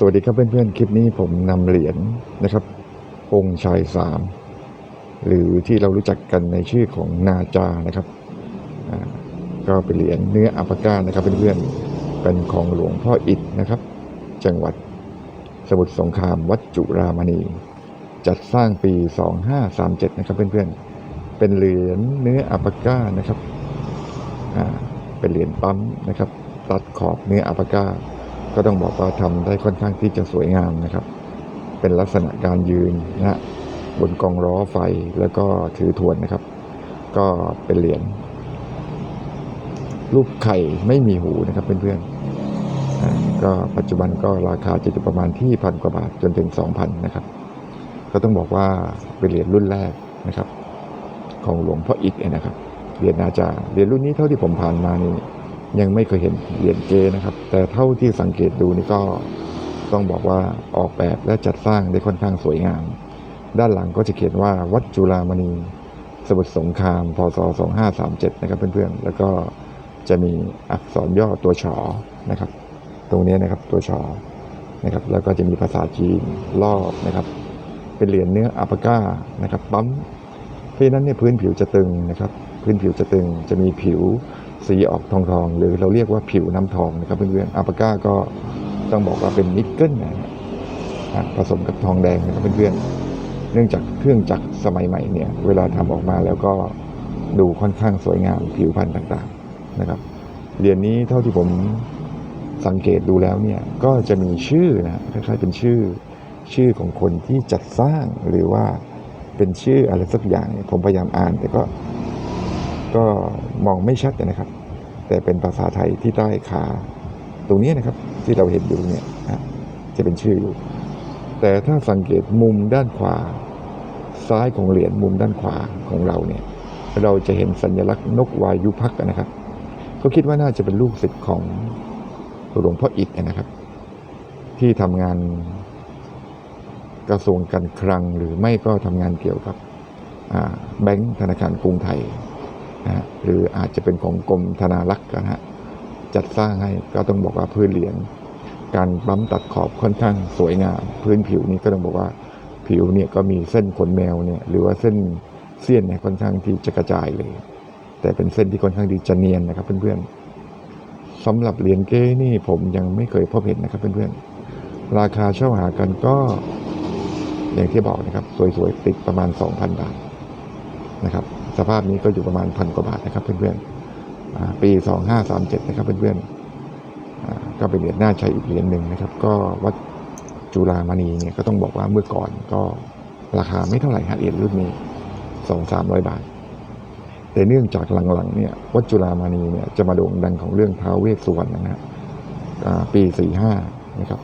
สวัสดีครับเพื่อนๆ คลิปนี้ผมนำเหรียญนะครับ องค์ชายสามหรือที่เรารู้จักกันในชื่อของนาจานะครับ ก็เป็นเหรียญเนื้ออัปปาก้านะครับเพื่อนๆเป็นของหลวงพ่ออิฐนะครับ จังหวัดสมุทรสงครามวัดจุรามณี จัดสร้างปี 2537 นะครับเพื่อนๆ เป็นเหรียญเนื้ออัปปาก้านะครับเป็นเหรียญปั๊มนะครับ ตัดขอบเนื้ออัปปาก้า ก็ต้องบอกว่าทำได้ค่อนข้างที่จะสวยงามนะครับ เป็นลักษณะการยืนนะบนกองล้อไฟแล้วก็ถือถวนนะครับ ก็เป็นเหรียญรูปไข่ไม่มีหูนะครับเพื่อนๆก็ปัจจุบันก็ราคาจะอยู่ประมาณที่พันกว่าบาทจนถึงสองพันนะครับ ก็ต้องบอกว่าเป็นเหรียญรุ่นแรกนะครับ ของหลวงพ่ออิฐนะครับเหรียญนาจารย์เหรียญรุ่นนี้เท่าที่ผมผ่านมานี่ ยังไม่เคยเห็นเหรียญเกนะครับ แต่เท่าที่สังเกตดูนี่ก็ต้องบอกว่าออกแบบและจัดสร้างได้ค่อนข้างสวยงาม ด้านหลังก็จะเขียนว่าวัดจุฬามณีสมุทรสงครามพศ 2537 นะครับเพื่อนๆ แล้วก็จะมีอักษรย่อตัวชอนะครับ ตรงนี้นะครับตัวชอนะครับ แล้วก็จะมีภาษาจีนรอบนะครับ เป็นเหรียญเนื้ออัปปาก้านะครับปั๊มเพราะฉะนั้นเนี่ยพื้นผิวจะตึงนะครับ พื้นผิวจะตึงจะมีผิว สีออกทองทองหรือเราเรียกว่าผิวน้ำทองนะครับเพื่อนๆอัปปาก้าก็ต้องบอกว่าเป็นนิกเกิลนะผสมกับทองแดงนะครับเพื่อนๆเนื่องจากเครื่องจักรสมัยใหม่เนี่ยเวลาทำออกมาแล้วก็ดูค่อนข้างสวยงามผิวพรรณต่างๆนะครับเหรียญนี้เท่าที่ผมสังเกตดูแล้วเนี่ยก็จะมีชื่อนะคล้ายๆเป็นชื่อชื่อของคนที่จัดสร้างหรือว่าเป็นชื่ออะไรสักอย่างผมพยายามอ่าน แต่ก็ ก็มองไม่ชัดนะครับ แต่เป็นภาษาไทยที่ใต้ขาตรงนี้นะครับ ที่เราเห็นอยู่เนี่ยจะเป็นชื่ออยู่ แต่ถ้าสังเกตมุมด้านขวา ซ้ายของเหรียญมุมด้านขวาของเราเนี่ย เราจะเห็นสัญลักษณ์นกวายุพักนะครับ ก็คิดว่าน่าจะเป็นลูกศิษย์ของหลวงพ่ออิฐนะครับ ที่ทำงานกระทรวงการคลังหรือไม่ก็ทำงานเกี่ยวกับแบงก์ธนาคารกรุงไทย นะหรืออาจจะเป็นของกรมธนารักษ์นะฮะจัดสร้างให้ก็ต้องบอกว่าพื้นเหรียญการปั๊มตัดขอบค่อนข้างสวยงาม พื้นผิวนี้ก็ต้องบอกว่าผิวเนี่ยก็มีเส้นขนแมวเนี่ยหรือว่าเส้นเสี้ยนเนี่ยค่อนข้างที่จะกระจายเลย แต่เป็นเส้นที่ค่อนข้างดีจะเนียนนะครับ เพื่อนๆสำหรับเหรียญเก้นี่ผมยังไม่เคยพบเห็นนะครับ เพื่อนๆราคาเช่าหากันก็ อย่างที่บอกนะครับ สวยๆติดประมาณ 2,000 บาทนะครับ สภาพนี้ก็อยู่ประมาณพันกว่าบาทนะครับเพื่อนๆปีสอ่าปี2537นะครับเพื่อนๆก็เป็นเหรียญหน้าใช้อีกเหรียญหนึ่งนะครับ ก็วัดจุฬามณีเนี่ยก็ต้องบอกว่าเมื่อก่อนก็ราคาไม่เท่าไหร่ฮะเหรียญรุ่นนี้สองสามร้อยบาท แต่เนื่องจากหลังๆเนี่ยวัดจุฬามณีเนี่ยจะมาโด่งดังของเรื่องท้าวเวสสุวรรณนะฮะอ่าปี45นะครับ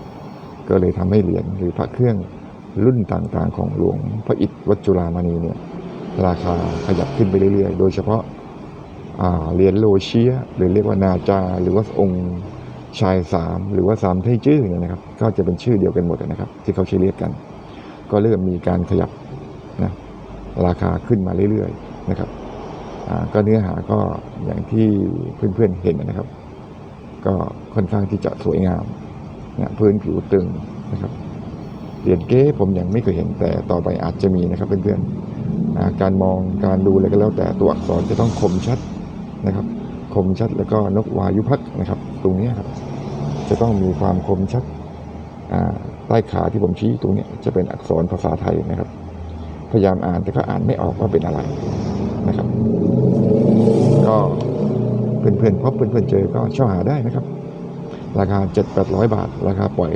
ก็เลยทำให้เหรียญหรือพระเครื่องรุ่นต่างๆ ของหลวงพระอิฐวัดจุฬามณีเนี่ย ราคาขยับขึ้นไปเรื่อยๆ โดยเฉพาะเหรียญโลเชียหรือเรียกว่านาจา หรือว่าองค์ชายสามหรือว่าสามไทจื้อเนี่ยนะครับ ก็จะเป็นชื่อเดียวกันหมดนะครับ ที่เขาใช้เรียกกัน ก็เริ่มมีการขยับนะราคาขึ้นมาเรื่อยๆนะครับก็เนื้อหาก็อย่างที่เพื่อนๆเห็นนะครับ ก็ค่อนข้างที่จะสวยงามนะพื้นผิวตึงนะครับเหรียญเก้ผมยังไม่เคยเห็นแต่ต่อไปอาจจะมีนะครับเพื่อนๆ อ่าการมองการดูอะไรก็แล้วแต่ตัวอักษรจะต้องคมชัดนะครับ คมชัดแล้วก็นกวายุพักนะครับ ตรงนี้ครับ จะต้องมีความคมชัดใต้ขาที่ผมชี้ตรงนี้จะเป็นอักษรภาษาไทยนะครับ พยายามอ่านแต่ก็อ่านไม่ออกว่าเป็นอะไรนะครับ ก็เพื่อนๆพบเพื่อนๆเจอก็เช่าหาได้นะครับ ราคา 7-800 บาท ราคาปล่อย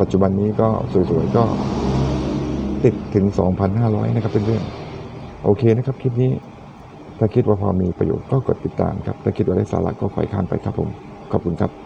ปัจจุบันนี้ก็สวยๆก็ติดถึง 2,500 นะครับเพื่อนๆ โอเคนะครับคลิปนี้ ถ้าคิดว่าพอมีประโยชน์ก็กดติดตามครับ ถ้าคิดว่าได้สาระก็ค่อยข้ามไปครับผม ขอบคุณครับ